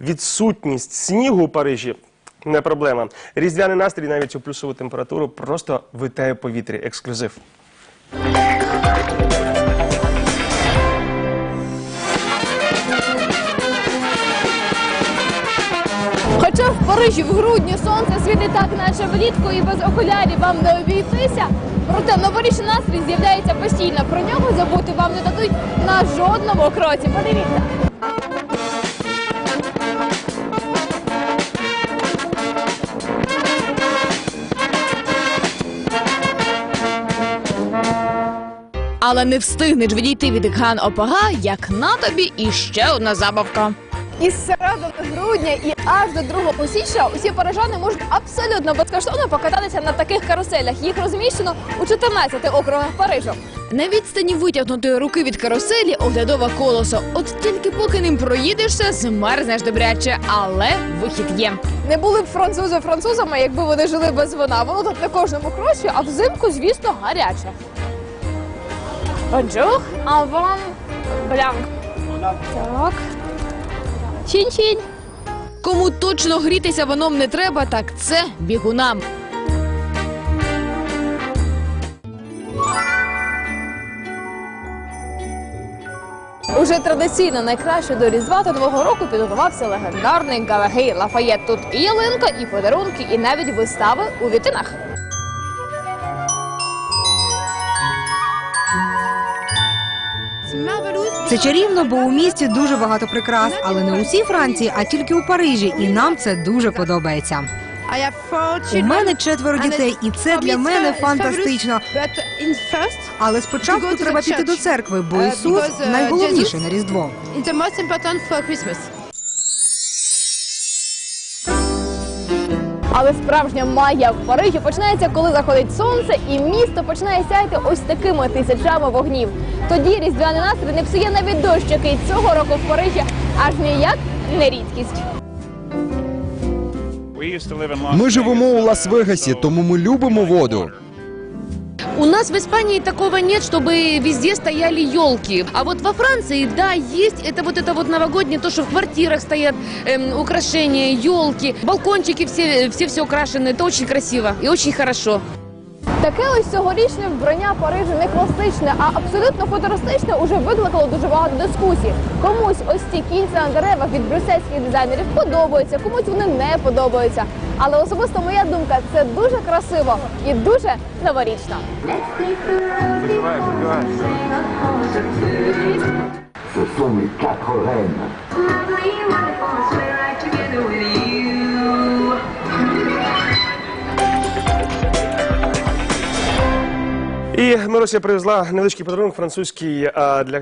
Відсутність снігу у Парижі не проблема. Різдвяний настрій навіть у плюсову температуру просто витає в повітрі. Ексклюзив. Хоча в Парижі в грудні сонце світить так, наче влітку, і без окулярів вам не обійтися. Проте новорічний настрій з'являється постійно. Про нього забути вам не дадуть на жодному кроці. Подивіться. Але не встигнеш відійти від Ган Опага, як на тобі іще одна забавка. Із середини грудня і аж до 2 січня усі парижани можуть абсолютно безкоштовно покататися на таких каруселях. Їх розміщено у 14 округах Парижу. На відстані витягнутої руки від каруселі оглядове колесо. От тільки поки ним проїдешся, змерзнеш добряче, але вихід є. Не були б французи французами, якби вони жили без вина. Воно тут на кожному кроці, а взимку, звісно, гаряче. Bonjour, avant blanc. Так. Чинь-чинь. Кому точно грітися вином не треба, так це бігунам. Уже традиційно найкраще до Різдва та Нового року підготувався легендарний Галагей Лафаєт. Тут і ялинка, і подарунки, і навіть вистави у вітинах. Це чарівно, бо у місті дуже багато прикрас, але не усій Франції, а тільки у Парижі. І нам це дуже подобається. У мене четверо дітей, і це для мене фантастично. Але спочатку треба піти до церкви, бо Ісус найголовніший на Різдво. Але справжня магія в Парижі починається, коли заходить сонце, і місто починає сяяти ось такими тисячами вогнів. Тоді різдвяний настрій не псує навіть дощ, який цього року в Парижі аж ніяк не рідкість. Ми живемо у Лас-Вегасі, тому ми любимо воду. У нас в Испании такого нет, чтобы везде стояли елки. А вот во Франции, да, есть это вот это вот новогоднее, то, что в квартирах стоят эм, украшения, елки, балкончики все, все все украшены. Это очень красиво и очень хорошо. Таке ось цьогорічне вбрання Парижу не класичне, а абсолютно футуристичне уже викликало дуже багато дискусій. Комусь ось ці кільця на деревах від брюссельських дизайнерів подобаються, комусь вони не подобаються. Але особисто моя думка це дуже красиво і дуже новорічно. Sont mes. І Мирося привезла невеличкий подарунок французький для